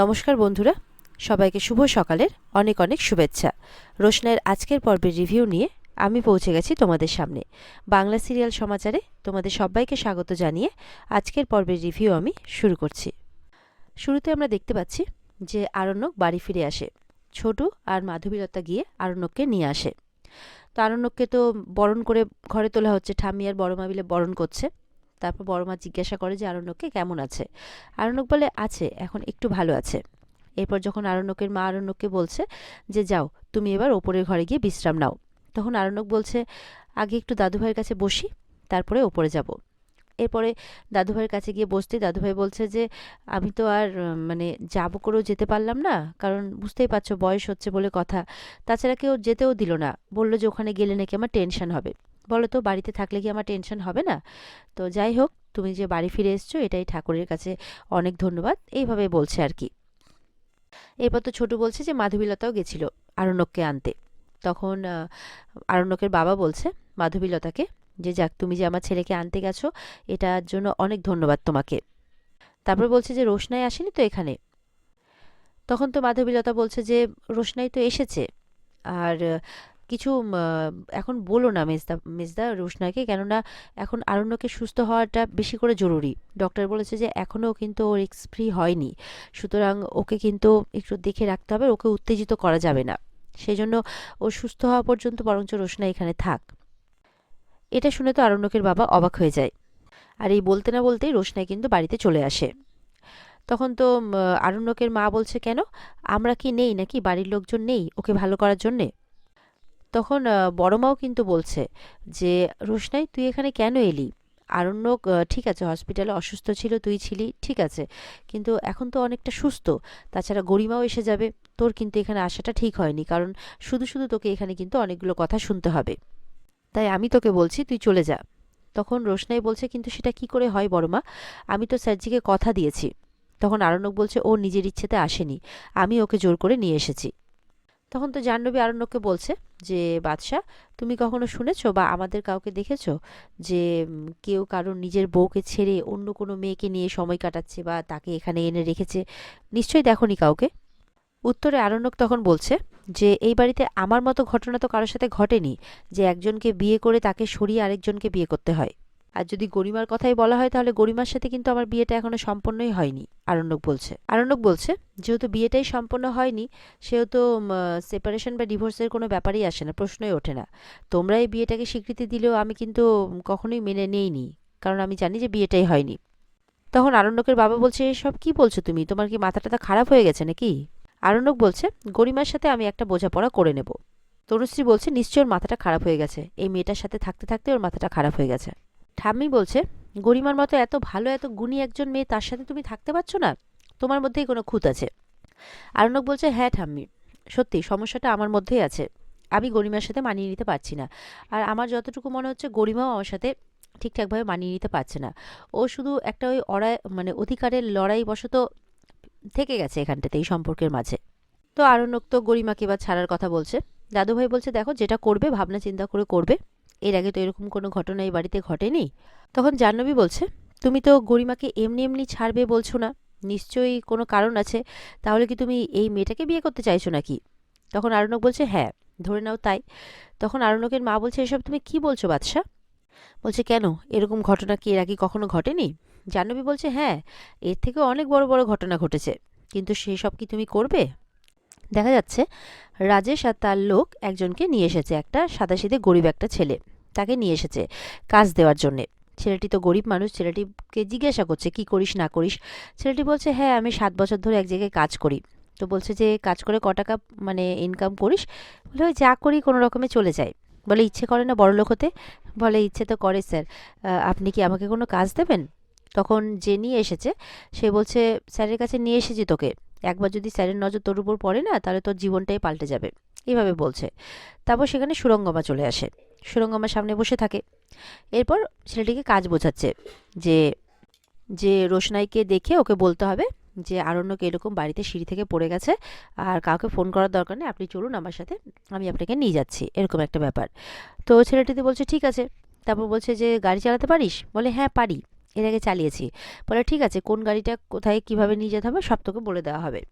নমস্কার বন্ধুরা, সবাইকে শুভ সকালের অনেক অনেক শুভেচ্ছা। রোশনাইয়ের আজকের পর্বের রিভিউ নিয়ে আমি পৌঁছে গেছি তোমাদের সামনে। বাংলা সিরিয়াল সমাচারে তোমাদের সবাইকে স্বাগত জানিয়ে আজকের পর্বের রিভিউ আমি শুরু করছি। শুরুতে আমরা দেখতে পাচ্ছি যে আরণ্যক বাড়ি ফিরে আসে। ছোটু আর মাধবীলতা গিয়ে আরণ্যককে নিয়ে আসে। তো আরণ্যককে তো বরণ করে ঘরে তোলা হচ্ছে, ঠাম্মি আর বড় মা মিলে বরণ করছে। তারপর বড় মা জিজ্ঞাসা করে যে, আরণ্যককে কেমন আছে? আরণ্যক বলে, আছে, এখন একটু ভালো আছে। এরপর যখন আরণ্যকের মা আরণ্যককে বলছে যে, যাও, তুমি এবার ওপরের ঘরে গিয়ে বিশ্রাম নাও। তখন আরণ্যক বলছে, আগে একটু দাদুভাইয়ের কাছে বসি, তারপরে ওপরে যাব। এরপরে দাদুভাইয়ের কাছে গিয়ে বসতে দাদুভাই বলছে যে, আমি তো আর মানে যাব করেও যেতে পারলাম না, কারণ বুঝতেই পারছ বয়স হচ্ছে বলে কথা। তাছাড়া কেউ যেতেও দিল না। বলল যে, ওখানে গেলে নাকি আমার টেনশন হবে। বলো তো বাড়িতে থাকলে কি আমার টেনশন হবে না? তো যাই হোক, তুমি যে বাড়ি ফিরে এসছো, এটাই ঠাকুরের কাছে অনেক ধন্যবাদ, এইভাবে বলছে আর কি। এরপর তো ছোটু বলছে যে মাধবীলতাও গেছিল আরণ্যককে আনতে। তখন আরণ্যকের বাবা বলছে মাধবীলতাকে যে, যাক, তুমি যে আমার ছেলেকে আনতে গেছো, এটার জন্য অনেক ধন্যবাদ তোমাকে। তারপর বলছে যে, রোশনাই আসেনি তো এখানে? তখন তো মাধবীলতা বলছে যে, রোশনাই তো এসেছে। আর কিছু এখন বলো না মেজদা মেজদা রোশনাকে, কেননা এখন আরণ্যকে সুস্থ হওয়াটা বেশি করে জরুরি। ডক্টর বলেছে যে এখনও কিন্তু ও রিস্ক ফ্রি হয়নি। সুতরাং ওকে কিন্তু একটু দেখে রাখতে হবে, ওকে উত্তেজিত করা যাবে না। সেই জন্য ও সুস্থ হওয়া পর্যন্ত বরঞ্চ রোশনা এখানে থাক। এটা শুনে তো আরণ্যকের বাবা অবাক হয়ে যায়। আর এই বলতে না বলতেই রোশনাই কিন্তু বাড়িতে চলে আসে। তখন তো আরণ্যকের মা বলছে, কেন? আমরা কি নেই নাকি? বাড়ির লোকজন নেই? ওকে ভালো করার জন্যে? তখন আহ, বড় মাও কিন্তু বলছে যে রোশনাই তুই এখানে কেন এলি? আরণ্যক ঠিক আছে হসপিটালে অসুস্থ ছিল তুই ছিলি ঠিক আছে কিন্তু এখন তো অনেকটা সুস্থ। তাছাড়া গরিমাও এসে যাবে তোর কিন্তু এখানে আসাটা ঠিক হয়নি কারণ শুধু শুধু তোকে এখানে কিন্তু অনেকগুলো কথা শুনতে হবে। তাই আমি তোকে বলছি তুই চলে যা। তখন রোশনাই বলছে কিন্তু সেটা কি করে হয় বড়মা আমি তো স্যারজিকে কথা দিয়েছি। তখন আরণ্যক বলছে ও নিজের ইচ্ছেতে আসেনি আমি ওকে জোর করে নিয়ে এসেছি। তখন তো জাহ্নবী আরণ্যককে বলছে যে, বাদশাহ, তুমি কখনো শুনেছো বা আমাদের কাউকে দেখেছ যে কেউ কারোর নিজের বউকে ছেড়ে অন্য কোনো মেয়েকে নিয়ে সময় কাটাচ্ছে বা তাকে এখানে এনে রেখেছে? নিশ্চয়ই দেখোনি কাউকে। উত্তরে আরণ্যক তখন বলছে যে, এই বাড়িতে আমার মতো ঘটনা তো কারোর সাথে ঘটেনি যে, একজনকে বিয়ে করে তাকে সরিয়ে আরেকজনকে বিয়ে করতে হয়। আর যদি গরিমার কথাই বলা হয় তাহলে গরিমার সাথে কিন্তু আমার বিয়েটা এখনও সম্পন্নই হয়নি, আরণ্যক বলছে। আরণ্যক বলছে, যেহেতু বিয়েটাই সম্পন্ন হয়নি, সেহেতু সেপারেশন বা ডিভোর্সের কোনো ব্যাপারই আসে না, প্রশ্নই ওঠে না। তোমরা এই বিয়েটাকে স্বীকৃতি দিলেও আমি কিন্তু কখনোই মেনে নেইনি, কারণ আমি জানি যে বিয়েটাই হয়নি। তখন আরণ্যকের বাবা বলছে, এসব কি বলছো তুমি? তোমার কি মাথা টাথা খারাপ হয়ে গেছে নাকি? আরণ্যক বলছে, গরিমার সাথে আমি একটা বোঝাপড়া করে নেব। তনুশ্রী বলছে নিশ্চয় ওর মাথাটা খারাপ হয়ে গেছে। এই মেয়েটার সাথে থাকতে থাকতে ওর মাথাটা খারাপ হয়ে গেছে। ঠাম্মি বলছে, গরিমার মতো এত ভালো, এত গুণী একজন মেয়ে, তার সাথে তুমি থাকতে পারছ না? তোমার মধ্যেই কোনো খুঁত আছে। আরণ্যক বলছে হ্যাঁ ঠাম্মি, সত্যি সমস্যাটা আমার মধ্যেই আছে। আমি গরিমার সাথে মানিয়ে নিতে পারছি না। আর আমার যতটুকু মনে হচ্ছে, গরিমাও আমার সাথে ঠিকঠাকভাবে মানিয়ে নিতে পারছে না। ও শুধু একটা ওই অড়াই মানে অধিকারের লড়াই বশত থেকে গেছে এখানটাতে, এই সম্পর্কের মাঝে। তো আরণ্যক তো গরিমাকে এবার ছাড়ার কথা বলছে। দাদুভাই বলছে, দেখো, যেটা করবে, ভাবনা চিন্তা করে করবে। এর আগে তো এরকম কোনো ঘটনা এই বাড়িতে ঘটেনি। তখন জাহ্নবী বলছে, তুমি তো গরিমাকে এমনি এমনি ছাড়বে বলছো না। নিশ্চয়ই কোনো কারণ আছে। তাহলে কি তুমি এই মেয়েটাকে বিয়ে করতে চাইছো নাকি? তখন আরণ্যক বলছে হ্যাঁ ধরে নাও তাই। তখন আরণ্যকের মা বলছে, এসব তুমি কি বলছো বাদশা? বলছে, কেন? এরকম ঘটনা কি এর আগে কখনো ঘটেনি? জাহ্নবী বলছে হ্যাঁ এর থেকে অনেক বড় বড় ঘটনা ঘটেছে। কিন্তু সেই সব কি তুমি করবে? দেখা যাচ্ছে, রাজেশ আর তার লোক একজনকে নিয়ে এসেছে, একটা সাদা সাদাসিধে গরিব একটা ছেলে। তাকে নিয়ে এসেছে কাজ দেওয়ার জন্যে। ছেলেটি তো গরিব মানুষ, ছেলেটিকে জিজ্ঞাসা করছে, কি করিস, না করিস? ছেলেটি বলছে হ্যাঁ আমি সাত বছর ধরে এক জায়গায় কাজ করি। তো বলছে যে, কাজ করে ক টাকা মানে ইনকাম করিস? বলে, ওই যা করি কোনো রকমে চলে যায়। বলে, ইচ্ছে করে না বড় লোক হতে? বলে, ইচ্ছে তো করে, স্যার। আপনি কি আমাকে কোনো কাজ দেবেন? তখন যে নিয়ে এসেছে, সে বলছে, স্যারের কাছে নিয়ে এসেছি তোকে। একবার যদি স্যারের নজর তোর উপর পড়ে না, তাহলে তোর জীবনটাই পাল্টে যাবে। এইভাবে বলছে। তারপর সেখানে সুরঙ্গমা চলে আসে। সুরঙ্গমার সামনে বসে থাকে। এরপর ছেলেটিকে কাজ বোঝাচ্ছে যে যে রোশনাইকে দেখে ওকে বলতে হবে যে, আরণ্যক এরকম বাড়িতে সিঁড়ি থেকে পড়ে গেছে আর কাউকে ফোন করার দরকার নেই, আপনি চলুন আমার সাথে, আমি আপনাকে নিয়ে যাচ্ছি, এরকম একটা ব্যাপার। তো ছেলেটিতে বলছে, ঠিক আছে। তারপর বলছে যে, গাড়ি চালাতে পারিস? বলে হ্যাঁ পারি। এর আগে চালিয়েছি। বলে, ঠিক আছে, কোন গাড়িটা কোথায় কীভাবে নিয়ে যেতে হবে সব তোকে বলে দেওয়া হবে।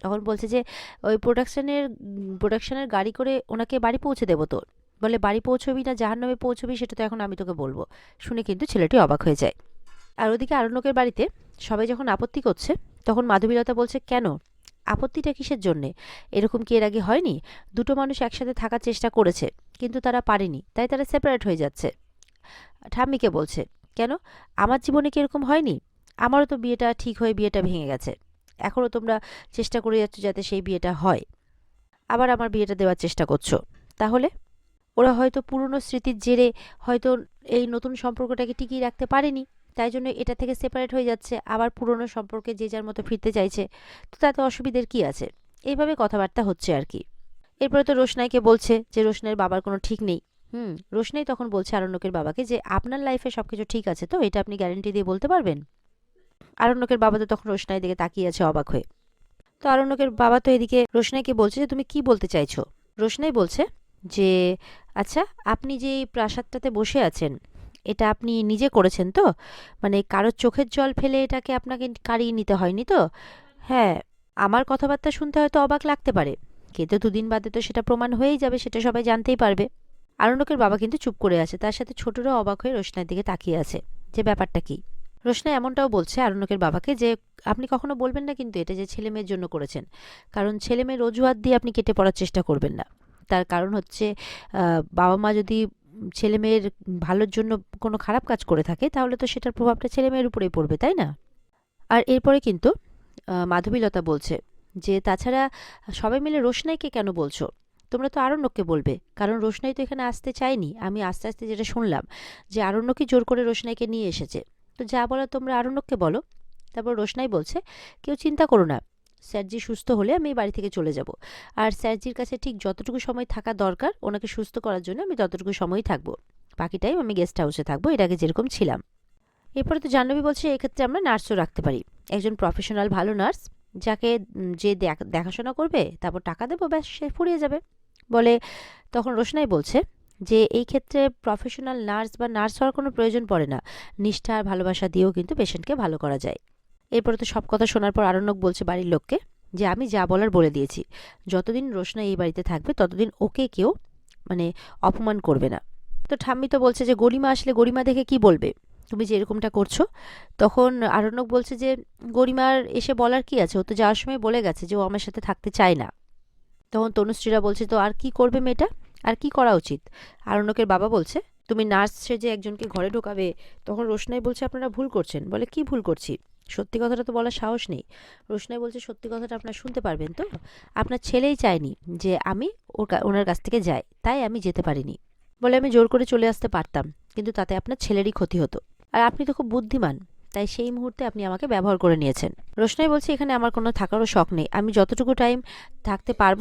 তখন বলছে যে, ওই প্রোডাকশানের প্রোডাকশানের গাড়ি করে ওনাকে বাড়ি পৌঁছে দেবো তোর বলে, বাড়ি পৌঁছবি না, জাহান্নামে পৌঁছবি, সেটা তো এখন আমি তোকে বলব। শুনে কিন্তু ছেলেটি অবাক হয়ে যায়। আর ওদিকে আরণ্যকের বাড়িতে সবাই যখন আপত্তি করছে, তখন মাধবীলতা বলছে, কেন? আপত্তিটা কিসের জন্যে? এরকম কি এর আগে হয়নি? দুটো মানুষ একসাথে থাকার চেষ্টা করেছে, কিন্তু তারা পারেনি, তাই তারা সেপারেট হয়ে যাচ্ছে। ঠাম্মিকে বলছে, কেন? আমার জীবনে কি এরকম হয়নি? আমারও তো বিয়েটা ঠিক হয়ে বিয়েটা ভেঙে গেছে। এখনও তোমরা চেষ্টা করে যাচ্ছ যাতে সেই বিয়েটা হয়। আবার আমার বিয়েটা দেওয়ার চেষ্টা করছ। তাহলে ওরা হয়তো পুরনো স্মৃতির জেরে হয়তো এই নতুন সম্পর্কটাকে টিকিয়ে রাখতে পারেনি, তাই জন্য এটা থেকে সেপারেট হয়ে যাচ্ছে, আবার পুরনো সম্পর্কে যে যার মতো ফিরতে চাইছে। তো তাতে অসুবিধের কি আছে? এইভাবে কথাবার্তা হচ্ছে আর কি। এরপরে তো রোশনাইকে বলছে যে রোশনাইয়ের বাবার কোনো ঠিক নেই। হুম, রোশনাই তখন বলছে আরণ্যকের বাবাকে যে আপনার লাইফে সব কিছু ঠিক আছে তো, এটা আপনি গ্যারেন্টি দিয়ে বলতে পারবেন? আরণ্যকের বাবা তো তখন রোশনাই দিকে তাকিয়ে আছে অবাক হয়ে। তো আরণ্যকের বাবা তো এদিকে রোশনাইকে বলছে যে তুমি কি বলতে চাইছো? রোশনাই বলছে যে আচ্ছা আপনি যে এই প্রাসাদটাতে বসে আছেন, এটা আপনি নিজে করেছেন তো? মানে কারোর চোখের জল ফেলে এটাকে আপনাকে কারিয়ে নিতে হয়নি তো? হ্যাঁ আমার কথাবার্তা শুনতে হয়তো অবাক লাগতে পারে, কিন্তু দুদিন বাদে তো সেটা প্রমাণ হয়েই যাবে, সেটা সবাই জানতেই পারবে। আরণ্যকের বাবা কিন্তু চুপ করে আছে, তার সাথে ছোটরাও অবাক হয়ে রোশনার দিকে তাকিয়ে আছে, যে ব্যাপারটা কি? রোশনা এমনটাও বলছে আরণ্যকের বাবাকে যে আপনি কখনো বলবেন না কিন্তু এটা যে ছেলে মেয়ের জন্য করেছেন, কারণ ছেলে মেয়ের অজুহাত দিয়ে আপনি কেটে পড়ার চেষ্টা করবেন না। তার কারণ হচ্ছে বাবা মা যদি ছেলে মেয়ের ভালোর জন্য কোনো খারাপ কাজ করে থাকে, তাহলে তো সেটার প্রভাবটা ছেলে মেয়ের উপরেই পড়বে, তাই না? আর এরপরে কিন্তু মাধবীলতা বলছে যে, তাছাড়া সবাই মিলে রোশনাইকে কেন বলছো? তোমরা তো আরণ্যককে বলবে। কারণ রোশনাই তো এখানে আসতে চায়নি। আমি আস্তে আস্তে যেটা শুনলাম যে, আরণ্যকই জোর করে রোশনাইকে নিয়ে এসেছে। তো যা বলো তোমরা আরণ্যককে বলো। তারপর রোশনাই বলছে, কেউ চিন্তা করো না। স্যারজি সুস্থ হলে আমি বাড়ি থেকে চলে যাব। আর স্যারজির কাছে ঠিক যতটুকু সময় থাকা দরকার, ওনাকে সুস্থ করার জন্য আমি ততটুকু সময়ই থাকব। বাকি টাইম আমি গেস্ট হাউসে থাকব, এর আগে যেরকম ছিলাম। এরপরে তো জাহ্নবী বলছে, এক্ষেত্রে আমরা নার্সও রাখতে পারি। একজন প্রফেশনাল ভালো নার্স যাকে যে দেখাশোনা করবে, তারপর টাকা দেবো, ব্যাস, সে ফুরিয়ে যাবে। বলে তখন রোশনাই বলছে যে, এই ক্ষেত্রে প্রফেশনাল নার্স বা নার্স হওয়ার কোনো প্রয়োজন পড়ে না। নিষ্ঠা আর ভালোবাসা দিয়েও কিন্তু পেশেন্টকে ভালো করা যায়। এরপরে তো সব কথা শোনার পর আরণ্যক বলছে বাড়ির লোককে যে, আমি যা বলার বলে দিয়েছি। যতদিন রোশনা এই বাড়িতে থাকবে, ততদিন ওকে কেউ মানে অপমান করবে না। তো ঠাম্মি তো বলছে যে, গরিমা আসলে গরিমা দেখে কি বলবে? তুমি যে এরকমটা করছ? তখন আরণ্যক বলছে যে, গরিমার এসে বলার কি আছে? ও তো যাওয়ার সময় বলে গেছে যে, ও আমার সাথে থাকতে চায় না। তখন তনুশ্রীরা বলছে, তো আর কি করবে মেয়েটা? আর কি করা উচিত? আরণ্যকের বাবা বলছে, তুমি নার্স সে যে একজনকে ঘরে ঢোকাবে? তখন রোশনাই বলছে, আপনারা ভুল করছেন। বলে, কি ভুল করছি? সত্যি কথাটা তো বলার সাহস নেই। রোশনাই বলছে, সত্যি কথাটা আপনার শুনতে পারবেন তো? আপনার ছেলেই চায়নি যে আমি ওর ওনার কাছ থেকে যাই, তাই আমি যেতে পারিনি। বলে আমি জোর করে চলে আসতে পারতাম, কিন্তু তাতে আপনার ছেলেরই ক্ষতি হতো। আর আপনি তো খুব বুদ্ধিমান, তাই সেই মুহূর্তে আপনি আমাকে ব্যবহার করে নিয়েছেন। রোশনাই বলছে, এখানে আমার কোনো থাকারও শখ নেই। আমি যতটুকু টাইম থাকতে পারব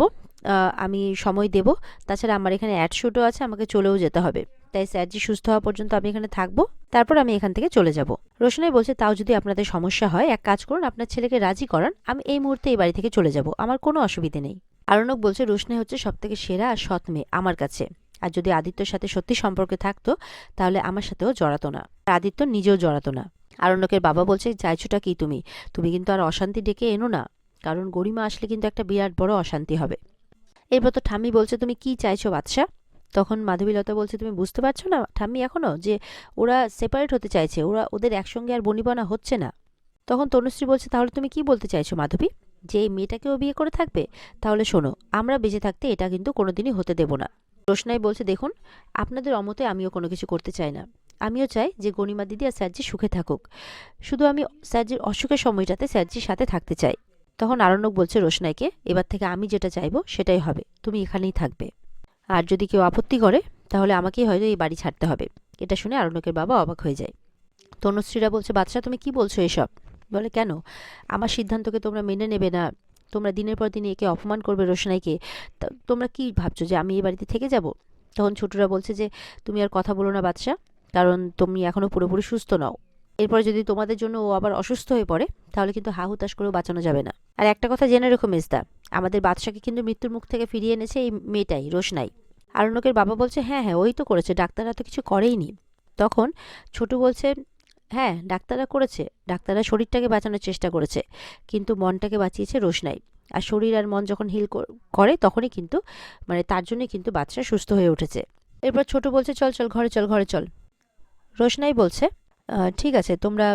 আমি সময় দেব। তাছাড়া আমার এখানে অ্যাডশুটও আছে, আমাকে চলেও যেতে হবে। তাই স্যারজি সুস্থ হওয়া পর্যন্ত আমি এখানে থাকব। তারপর আমি এখান থেকে চলে যাব। রোশনাই বলছে, তাও যদি আপনাদের সমস্যা হয়, এক কাজ করুন, আপনার ছেলেকে রাজি করান, আমি এই মুহূর্তে এই বাড়ি থেকে চলে যাব। আমার কোনো অসুবিধে নেই। আরণক বলছে, রোশনাই হচ্ছে সব থেকে সেরা আর সৎ মেয়ে আমার কাছে। আর যদি আদিত্যর সাথে সত্যি সম্পর্কে থাকতো, তাহলে আমার সাথেও জড়াতো না। আদিত্য নিজেও জড়াতো না। আরণ্যকের বাবা বলছে, চাইছোটা কি তুমি? তুমি কিন্তু আর অশান্তি ডেকে এনো না। কারণ গরিমা আসলে কিন্তু একটা বিরাট বড় অশান্তি হবে। এরপর তো ঠাম্মি বলছে, তুমি কি চাইছো বাদশা? তখন মাধবীলতা বলছে, তুমি বুঝতে পারছ না ঠাম্মি এখনও যে ওরা সেপারেট হতে চাইছে? ওরা ওদের একসঙ্গে আর বনিবনা হচ্ছে না? তখন তনুশ্রী বলছে, তাহলে তুমি কি বলতে চাইছো মাধবী? যে এই মেয়েটাকেও বিয়ে করে থাকবে? তাহলে শোনো, আমরা বেঁচে থাকতে এটা কিন্তু কোনোদিনই হতে দেব না। রোশনাই বলছে, দেখুন, আপনাদের অমতে আমিও কোনো কিছু করতে চাই না। আমিও চাই যে গণিমা দিদি আর স্যারজি সুখে থাকুক। শুধু আমি স্যারজির অসুখের সময়টাতে স্যারজির সাথে থাকতে চাই। তখন আরণ্যক বলছে, রোশনাইকে, এবার থেকে আমি যেটা চাইব সেটাই হবে। তুমি এখানেই থাকবে। আর যদি কেউ আপত্তি করে, তাহলে আমাকেই হয়তো এই বাড়ি ছাড়তে হবে। এটা শুনে আরণ্যকের বাবা অবাক হয়ে যায়। তনুশ্রীরা বলছে বাচ্চা তুমি কি বলছো এসব? বলে, কেন? আমার সিদ্ধান্তকে তোমরা মেনে নেবে না। তোমরা দিনের পর দিন একে অপমান করবে রোশনাইকে। তোমরা কি ভাবছ যে আমি এই বাড়িতে থেকে যাব? তখন ছোটরা বলছে যে, তুমি আর কথা বলো না বাদশা কারণ তুমি এখনও পুরোপুরি সুস্থ নও। এরপরে যদি তোমাদের জন্য ও আবার অসুস্থ হয়ে পড়ে, তাহলে কিন্তু হা হুতাশ করেও বাঁচানো যাবে না। আর একটা কথা জেনে রেখো মেজদা। আমাদের বাদশাকে কিন্তু মৃত্যুর মুখ থেকে ফিরিয়ে এনেছে এই মেয়েটাই রোশনাই। আরণ্যকের বাবা বলছে হ্যাঁ হ্যাঁ ওই তো করেছে ডাক্তাররা তো কিছু করেইনি। তখন ছোটু বলছে হ্যাঁ ডাক্তাররা করেছে ডাক্তাররা শরীরটাকে বাঁচানোর চেষ্টা করেছে কিন্তু মনটাকে বাঁচিয়েছে রোশনাই। আর শরীর আর মন যখন হিল করে তখনই কিন্তু মানে তার জন্যই কিন্তু বাচ্চা সুস্থ হয়ে উঠেছে। এরপর ছোট বলছে চল চল ঘরে চল ঘরে চল। রোশনাই বলছে "আহ, ঠিক আছে, তোমরা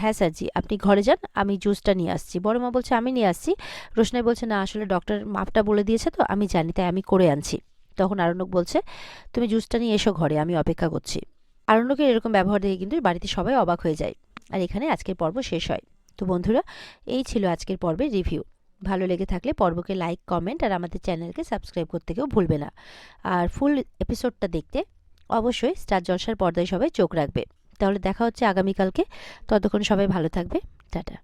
হ্যাঁ স্যারজি আপনি ঘরে যান, আমি জুসটা নিয়ে আসছি। বড় মা বলছে, আমি নিয়ে আসছি। রোশনাই বলছে, না, আসলে ডক্টর মাপটা বলে দিয়েছে তো, আমি জানি, তাই আমি করে আনছি। তখন আরণ্যক বলছে, তুমি জুসটা নিয়ে এসো ঘরে, আমি অপেক্ষা করছি। আরণ্যকের এরকম ব্যবহার দেখে কিন্তু বাড়িতে সবাই অবাক হয়ে যায়। আর এখানে আজকের পর্ব শেষ হয়। তো বন্ধুরা, এই ছিল আজকের পর্বের রিভিউ ভালো লেগে থাকলে পর্বকে লাইক কমেন্ট আর আমাদের চ্যানেলকে সাবস্ক্রাইব করতে কেউ ভুলবে না। আর ফুল এপিসোডটা দেখতে অবশ্যই স্টার জলসার পর্দায় সবাই চোখ রাখবে। তাহলে দেখা হচ্ছে আগামীকালকে। ততক্ষণ সবাই ভালো থাকবে। টাটা।